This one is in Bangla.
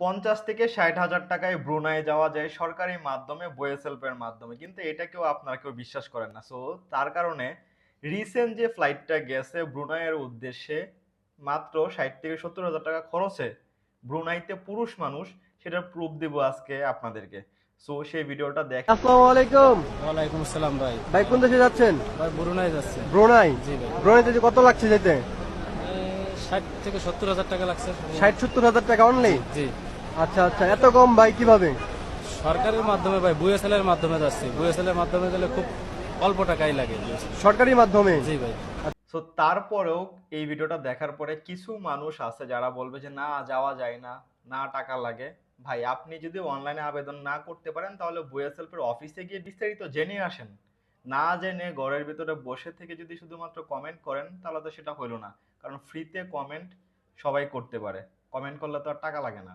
পঞ্চাশ থেকে ষাট হাজার টাকায় ব্রুনাই যাওয়া যায় সরকারি মাধ্যমে বয়েসেলফের মাধ্যমে। কিন্তু এটা কেউ আপনারা কেউ বিশ্বাস করেন না। সো তার কারণে রিসেন্ট যে ফ্লাইটটা গেছে ব্রুনাইয়ের উদ্দেশ্যে মাত্র ষাট থেকে সত্তর হাজার টাকা খরচে ব্রুনাইতে পুরুষ মানুষ সেটার প্রুফ দিব আজকে আপনাদেরকে। সো সেই ভিডিওটা দেখ আসসালামু আলাইকুম। ওয়ালাইকুম আসসালাম ভাই। ভাই কোন দেশে যাচ্ছেন? ভাই বরুণায় যাচ্ছে। ব্রুনাই? জি ভাই। ব্রুনাইতে যে কত লাগছে যেতে? ষাট থেকে সত্তর হাজার টাকা লাগছে। ষাট সত্তর হাজার টাকা অনলি জি। আচ্ছা আচ্ছা। এত কম ভাই কীভাবে? সরকারের মাধ্যমে ভাই বুয়েসেল এর মাধ্যমে যাচ্ছি। বুয়েসেল এর মাধ্যমে গেলে খুব অল্প টাকাই লাগে সরকারি মাধ্যমে? জি ভাই। সো তারপরেও এই ভিডিওটা দেখার পরে কিছু মানুষ আছে যারা বলবে যে না যাওয়া যায় না না টাকা লাগে। ভাই আপনি যদি অনলাইনে আবেদন না করতে পারেন তাহলে বুয়েসেলফের অফিসে গিয়ে বিস্তারিত জেনে আসেন। না জেনে ঘরের ভিতরে বসে থেকে যদি শুধুমাত্র কমেন্ট করেন তাহলে তো সেটা হলো না। কারণ ফ্রিতে কমেন্ট সবাই করতে পারে। কমেন্ট করলে তো আর টাকা লাগে না।